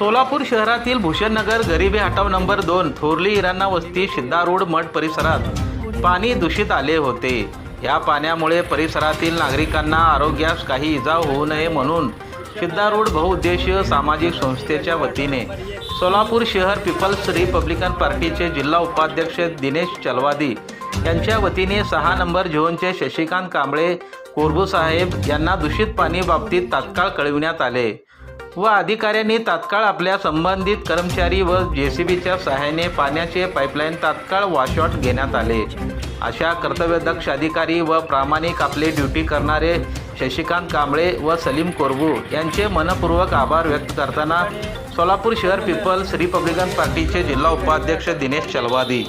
सोलापूर शहरातील भूषणनगर गरिबी हटाव नंबर दोन थोरली इराणा वस्ती सिद्धारूढ मठ परिसरात पाणी दूषित आले होते. या पाण्यामुळे परिसरातील नागरिकांना आरोग्यास काही इजा होऊ नये म्हणून सिद्धारूढ बहुउद्देशीय सामाजिक संस्थेच्या वतीने सोलापूर शहर पीपल्स रिपब्लिकन पार्टीचे जिल्हा उपाध्यक्ष दिनेश चलवादी यांच्या वतीने सहा नंबर झोनचे शशिकांत कांबळे कोरबू साहेब यांना दूषित पाणी बाबतीत तात्काळ कळविण्यात आले. व अधिकाऱ्यांनी तात्काळ आपल्या संबंधित कर्मचारी व जे सी बीच्या सहाय्याने पाण्याचे पाईपलाईन तात्काळ वॉशआउट घेण्यात आले. अशा कर्तव्यदक्ष अधिकारी व प्रामाणिक आपले ड्युटी करणारे शशिकांत कांबळे व सलीम कोरबू यांचे मनपूर्वक आभार व्यक्त करताना सोलापूर शहर पीपल्स रिपब्लिकन पार्टीचे जिल्हा उपाध्यक्ष दिनेश चलवादी.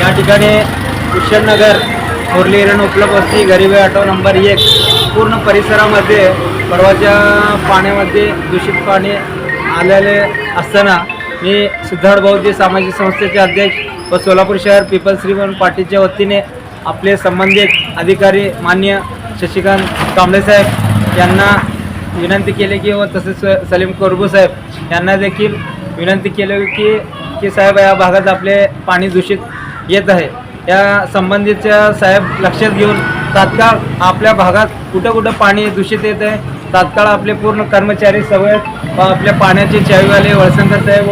या ठिकाणी किशननगर थोरली हिरण उपलब्ध वस्ती गरिबी ऑटो नंबर एक. पूर्ण परिसरामध्ये परवाच्या पाण्यामध्ये दूषित पाणी आलेले असताना मी सिद्धार्थ भाऊजी सामाजिक संस्थेचे अध्यक्ष व सोलापूर शहर पीपल्स श्रीमन पार्टीच्या वतीने आपले संबंधित अधिकारी मान्य शशिकांत कांबळेसाहेब यांना विनंती केली की व तसेच सलीम कोरबू साहेब यांना देखील विनंती केली की की साहेब या भागात आपले पाणी दूषित येत आहे. या संबंधितच्या साहेब लक्षात घेऊन तात्काळ आपल्या भागात कुठं कुठं पाणी दूषित येत आहे तात्काळ आपले पूर्ण कर्मचारी सवयत आपल्या पाण्याचे चावीवाले वळसंकर साहेब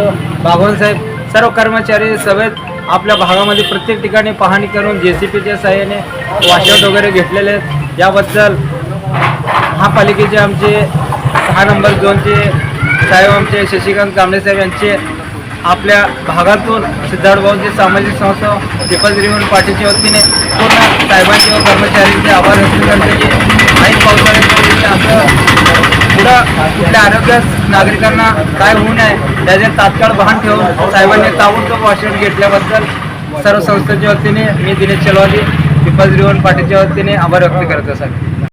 व साहेब सर्व कर्मचारी सवयत आपल्या भागामध्ये प्रत्येक ठिकाणी पाहणी करून जे सी पीच्या सहाय्याने वॉशआउट वगैरे घेतलेले आहेत. याबद्दल महापालिकेचे आमचे सहा नंबर दोनचे साहेब आमचे शशिकांत कांबळे साहेब यांचे आपल्या भागातून सिद्धार्थ भाऊंचे सामाजिक संस्था पीपल्स रिव्हन पार्टीच्या वतीने पूर्ण साहेबांचे व कर्मचाऱ्यांचे आभार व्यक्त करते की ऐन पावसाळ्याच्या असं पुढं कुठल्या आरोग्य नागरिकांना काय होऊ नये त्याचे तात्काळ भान ठेवून साहेबांनी ताबडतोब भाषण घेतल्याबद्दल सर्व संस्थेच्या वतीने मी दिनेश चलवाली पीपल्स रिवन पार्टीच्या वतीने आभार व्यक्त करतो साहेब.